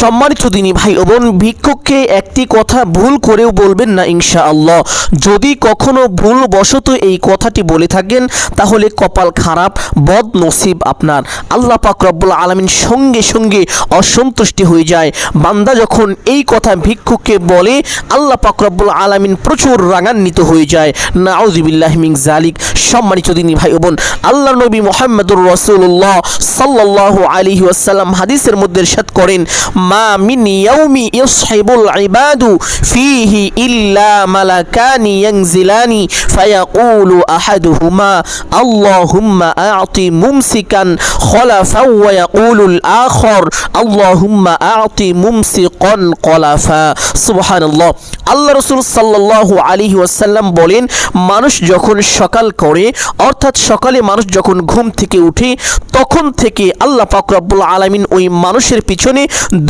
সম্মানিত দিনী ভাই ও বোন, ভিক্ষুককে একটি কথা ভুল করেও বলবেন না ইনশা আল্লাহ যদি কখনো ভুল বশত এই কথাটি বলে থাকেন, তাহলে কপাল খারাপ বদ নসিব আপনার। আল্লাহ পাক রব্বুল আলমিন সঙ্গে সঙ্গে অসন্তুষ্টি হয়ে যায়। বান্দা যখন এই কথা ভিক্ষুককে বলে, আল্লাহ পাক রব্বুল আলমিন প্রচুর রাঙান্বিত হয়ে যায়। নাউজিবিল্লাহ মিং জালিক সম্মানিত দিনী ভাই ও বোন, আল্লাহ নবী মোহাম্মদুর রসুল্লাহ সাল্লাহ আলী ওয়াসাল্লাম হাদিসের মধ্যে ইরশাদ করেন মা মিন ইয়াউমি ইসহিবুল ইবাদু ফিহি ইল্লা মালাকানি ইয়ানজিলানি ফায়াকুলু আহাদুহুমা আল্লাহুম্মা আ'তি মুমসিকান খলাফা ওয়া ইয়াকুলুল আখর আল্লাহুম্মা আ'তি মুমসিকান কলাফা সুবহানাল্লাহ আল্লাহ রাসূল সাল্লাল্লাহু আলাইহি ওয়াসাল্লাম বলেন, মানুষ যখন সকাল করে, অর্থাৎ সকালে মানুষ যখন ঘুম থেকে উঠে, তখন থেকে আল্লাহ পাক রব্বুল আলামিন ওই মানুষের পিছনে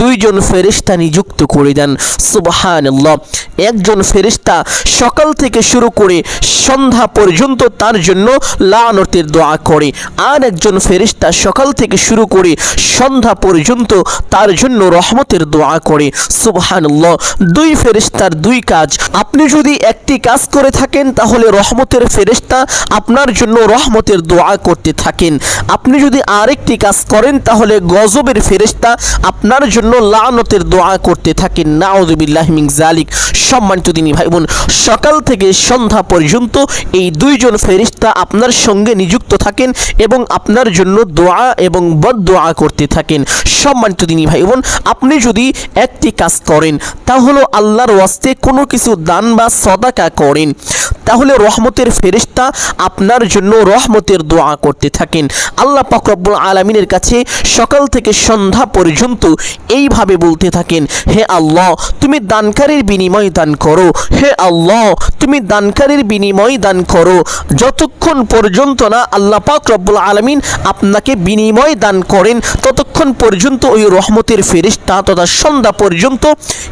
দুইজন ফেরেশতা নিযুক্ত করে দেন। সুবহানাল্লাহ। একজন ফেরেশতা সকাল থেকে শুরু করে সন্ধ্যা পর্যন্ত তার জন্য লানতের দোয়া করে। আর একজন ফেরেশতা সকাল থেকে শুরু করে সন্ধ্যা পর্যন্ত তার জন্য রহমতের দোয়া করে। সুবহানাল্লাহ। দুই ফেরেশতার দুই কাজ। আপনি যদি একটি কাজ করে থাকেন, তাহলে রহমতের ফেরেশতা আপনার জন্য রহমতের দোয়া করতে থাকেন। আপনি যদি আরেকটি কাজ করেন, তাহলে গজবের ফেরেশতা আপনার জন্য লানতের দোয়া করতে থাকেন নাউজুবিল্লাহ মিন জালিক সম্মানিত দিনী ভাই বোন সকাল থেকে সন্ধ্যা পর্যন্ত এই দুইজন ফেরিস্তা আপনার সঙ্গে নিযুক্ত থাকেন এবং আপনার জন্য দোয়া এবং বদ দোয়া করতে থাকেন। সম্মানিত দিনী ভাই বোন আপনি যদি একটি কাজ করেন, তাহলে আল্লাহর ওয়াস্তে কোনো কিছু দান বা সদাকা করেন। তাহলে রহমতের ফেরিস্তা আপনার জন্য রহমতের দোয়া করতে থাকেন। আল্লাহ পাকরব্বুল আলমিনের কাছে সকাল থেকে সন্ধ্যা পর্যন্ত এইভাবে বলতে থাকেন, হে আল্লাহ, তুমি দানকারীর বিনিময় দান করো। হে আল্লাহ, তুমি দানকারীর বিনিময় দান করো। যতক্ষণ পর্যন্ত না আল্লাহ পাক রব্বুল আলমিন আপনাকে বিনিময় দান করেন, ততক্ষণ পর্যন্ত ওই রহমতের ফেরিস্তা তথা সন্ধ্যা পর্যন্ত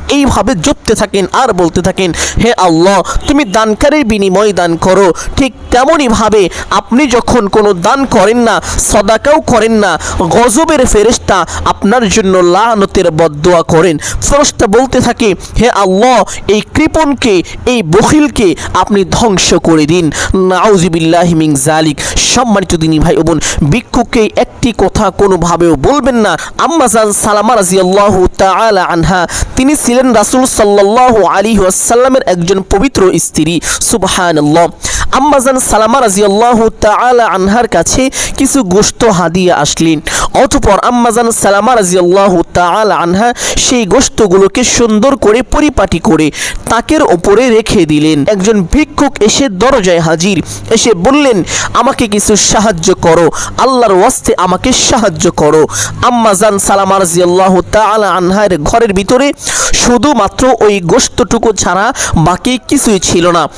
এইভাবে জপতে থাকেন আর বলতে থাকেন, হে আল্লাহ, তুমি দানকারীর বিনিময় দান করো। ঠিক তেমনইভাবে আপনি যখন কোনো দান করেন না, সদাকাও করেন না, গজবের ফেরেস্তা আপনার জন্য লানতের বদোয়া করেন। ফেরেশতা বলতে থাকে, হে আল্লাহ, এই কৃপণকে, এই বখিলকে আপনি ধ্বংস করে দিন। নাউজিবিল্লাহ মিং জালিক সম্মানিত দিনী ভাই বোন, ভিক্ষুককে একটি কথা কোনোভাবেও বলবেন না। আম্মাজান সালামা রাজিয়াল্লাহু তাআলা আনহা, তিনি ছিলেন রাসূল সাল্লাল্লাহু আলাইহি ওয়াসাল্লামের একজন পবিত্র স্ত্রী। সুবহানাল্লাহ। আম্মাজান সালামা রাজিয়াল্লাহু তাআলা আনহার কাছে কিছু গোশত হাদিয়া আসলেন। অতঃপর আম্মাজান সালামা রাজিয়াল্লাহু তাআলা আনহা সেই গোশতগুলোকে সুন্দর করে পরিপাটি করে তাকের ওপরে রেখে দিলেন। একজন ভিক্ষুক এসে দরজায় হাজির। এসে বললেন, আমাকে কিছু সাহায্য করো। আল্লাহর ওয়াস্তে আমাকে সাহায্য করো। আম্মাজান সালামা রাজিয়াল্লাহু তাআলা আনহার ঘরের ভিতরে শুধুমাত্র ওই গোশতটুকু ছাড়া বাকি কিছুই ছিল না।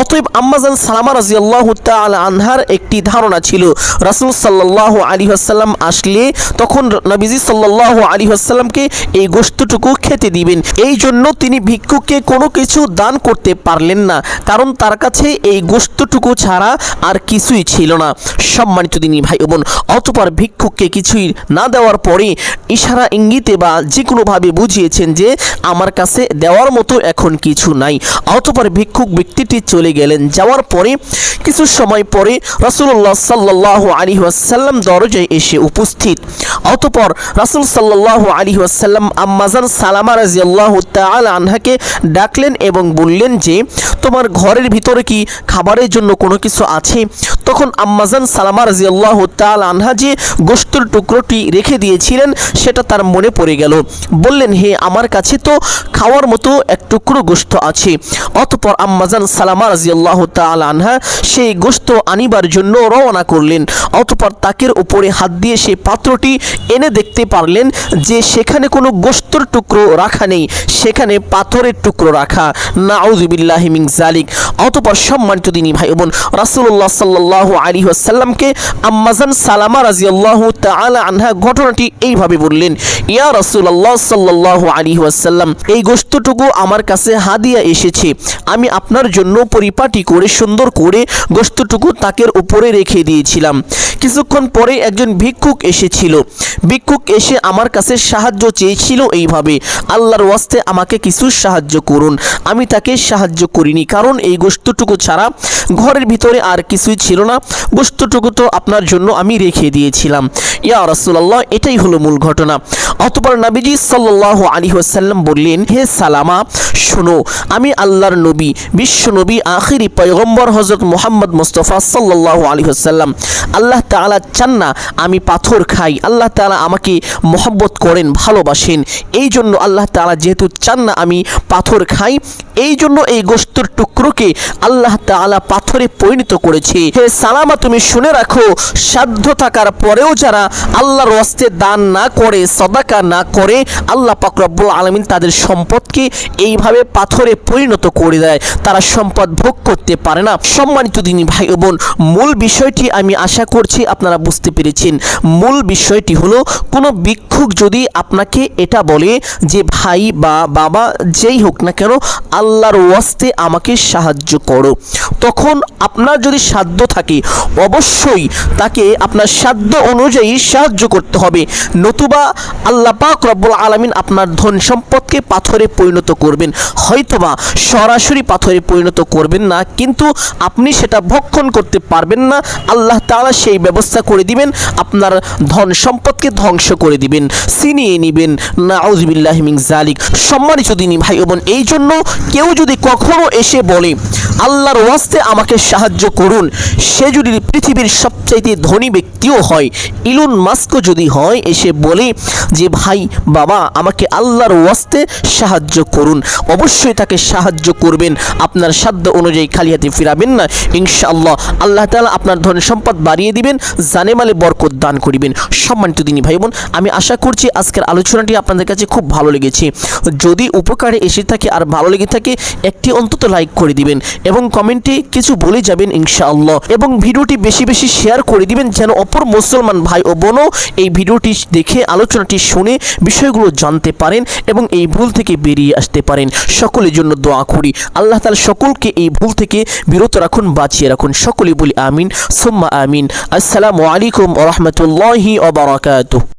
অতএব আম্মাজান সালামা রাজিয়াল্লাহু তাআলা আনহার একটি ধারণা ছিল। রাসূল সাল্লাল্লাহু আলাইহি ওয়াসাল্লাম আসলে তখন নবীজি সাল্লাল্লাহু আলাইহি ওয়াসাল্লামকে এই গোশতটুকু খেতে দিবেন। এই জন্য তিনি ভিক্ষুককে কোনো কিছু দান করতে পারলেন না। কারণ তার কাছে এই গোশতটুকু ছাড়া আর কিছুই ছিল না। সম্মানিত দিনী ভাই বোন, অতপর ভিক্ষুককে কিছুই না দেওয়ার পরে ইশারা ইঙ্গিতে বা যে কোনোভাবে বুঝিয়েছেন যে আমার কাছে দেওয়ার মতো এখন কিছু নাই। অতপর ভিক্ষুক ব্যক্তিটি চলে গেলেন। যাওয়ার পরে কিছু সময় পরে রাসূলুল্লাহ সাল্লাল্লাহু আলাইহি ওয়াসাল্লাম দরজায় এসে উপস্থিত অতপর রাসূল সাল্লাল্লাহু আলাইহি ওয়াসাল্লাম আম্মাজান সালামা রাদিয়াল্লাহু তাআলা আনহাকে ডাকলেন এবং বললেন যে, তোমার ঘরের ভিতরে কি খাবারের জন্য কোনো কিছু আছে? তখন আম্মাজান সালামা রাদিয়াল্লাহু তাআলা আনহা যে গোশতের টুকরোটি রেখে দিয়েছিলেন, সেটা তার মনে পড়ে গেল। বললেন, হে, আমার কাছে তো খাওয়ার মতো এক টুকরো গোশত আছে। অতপর আম্মাজান সালামা রাদিয়াল্লাহু তাআলা আনহা সেই গোশত আনিবার জন্য রওনা করলেন। অতপর তাকের উপরে হাত দিয়ে সেই পাত্রটি এনে দেখতে পারলেন যে সেখানে কোনো গোশতর টুকরো রাখা নেই, সেখানে পাথরের টুকরো রাখা। নাউজুবিল্লাহি মিন জালিক অতপর সম্মানিত দিনী ভাই বোন, রাসূলুল্লাহ সাল্লাল্লাহু আলাইহি ওয়াসাল্লামকে আম্মাজান সালামা রাদিয়াল্লাহু তাআলা আনহা ঘটনাটি এইভাবে বললেন, ইয়া রাসূলুল্লাহ সাল্লাল্লাহু আলাইহি ওয়াসাল্লাম, এই গোশতটুকু আমার কাছে হাদিয়া এসেছে। আমি আপনার জন্য পরিপাটি করে, সুন্দর করে গোস্তটুকু তাকের উপরে রেখে দিয়েছিলাম। কিছুক্ষণ পরে একজন ভিক্ষুক এসেছিল ভিক্ষুক এসে আমার কাছে সাহায্য চেয়েছিল এইভাবে, আল্লাহর ওয়াস্তে আমাকে কিছু সাহায্য করুন। আমি তাকে সাহায্য করিনি, কারণ এই গোস্তটুকু ছাড়া ঘরের ভিতরে আর কিছুই ছিল না। গোস্তটুকু তো আপনার জন্য আমি রেখে দিয়েছিলাম। ইয়া রাসূলুল্লাহ, এটাই হলো মূল ঘটনা। অতপর নবীজি সাল্লাল্লাহু আলী ওয়াসাল্লাম বললেন, হে সালামা, শোনো, আমি আল্লাহর নবী, বিশ্ব নবী, আখিরি পয়গম্বর হজরত মোহাম্মদ মুস্তফা সাল্লাল্লাহু আলী ওয়াসাল্লাম। আল্লাহ তাআলা চান না আমি পাথর খাই। আল্লাহ তালা আমাকে মহব্বত করেন, ভালোবাসেন। এই জন্য আল্লাহ তাআলা যেহেতু চান না আমি পাথর খাই এই জন্য এই গোস্তর টুকরোকে আল্লাহ তাআলা পাথরে পরিণত করেছে। হে সালামা, তুমি শুনে রাখো, সাধ্য থাকার পরেও যারা আল্লাহর ওয়াস্তে দান না করে, সদাকা না করে, আল্লাহ পাক রব্বুল আলমিন তাদের সম্পদকে এইভাবে পাথরে পরিণত করে দেয়। তারা সম্পদ ভোগ করতে পারে না। সম্মানিত দিনী ভাই বোন, মূল বিষয়টি আমি আশা করছি আপনারা বুঝতে পেরেছেন। মূল বিষয়টি হলো, কোনো ভিক্ষুক যদি আপনাকে এটা বলে যে, ভাই বা বাবা, যেই হোক না কেন, আল্লাহর ওয়াস্তে আমাকে সাহায্য করো। তখন আপনার যদি সাধ্য থাকে, অবশ্যই তাকে আপনার সাধ্য অনুযায়ী সাহায্য করতে হবে। নতুবা আল্লাহ পাক রব্বুল আলমিন আপনার ধন সম্পদকে পাথরে পরিণত করবেন। হয়তোবা সরাসরি পাথরে পরিণত করবেন না, কিন্তু আপনি সেটা ভক্ষণ করতে পারবেন না। আল্লাহ তাআলা সেই ব্যবস্থা করে দিবেন। আপনার ধন সম্পদকে ধ্বংস করে দিবেন, ছিনিয়ে নেবেন। নাউজবিল্লাহ মিন জালিক সম্মানিত দিনী ভাই বোন এই জন্য কেউ যদি কখনো এসে বলে, আল্লাহর ওয়াস্তে আমাকে সাহায্য করুন সে যদি পৃথিবীর সবচাইতে ধনী ব্যক্তিও হয়, ইলুন মাস্কও যদি হয়, এসে বলে যে, ভাই, বাবা, আমাকে আল্লাহর ওয়াস্তে সাহায্য করুন। অবশ্যই তাকে সাহায্য করবেন। আপনার সাধ্য অনুযায়ী খালি হাতে ফিরাবেন না। ইনশাআল্লাহ, আল্লাহ তাআলা আপনার ধন সম্পদ বাড়িয়ে দিবেন, জানেমালে বরকত দান করিবেন। সম্মানিত দিনী ভাই বোন আমি আশা করছি আজকের আলোচনাটি আপনাদের কাছে খুব ভালো লেগেছে। যদি উপকারে এসে থাকে আর ভালো লেগে থাকে, একটি অন্তত লাইক করে দিবেন এবং কমেন্টে কিছু বলে যাবেন ইনশাআল্লাহ। এবং ভিডিওটি বেশি বেশি শেয়ার করে দিবেন যেন অপর মুসলমান ভাই ও বোনও এই ভিডিওটি দেখে, আলোচনাটি শুনে বিষয়গুলো জানতে পারেন এবং এই ভুল থেকে বেরিয়ে আসতে পারেন। সকলের জন্য দোয়া করি। আল্লাহ তাআলা সকলকে এই ভুল থেকে বিরত রাখুন, বাঁচিয়ে রাখুন। সকলে বলি আমিন, সুম্মা আমিন। আসসালামু আলাইকুম রাহমাতুল্লাহি ওয়া বারাকাতুহু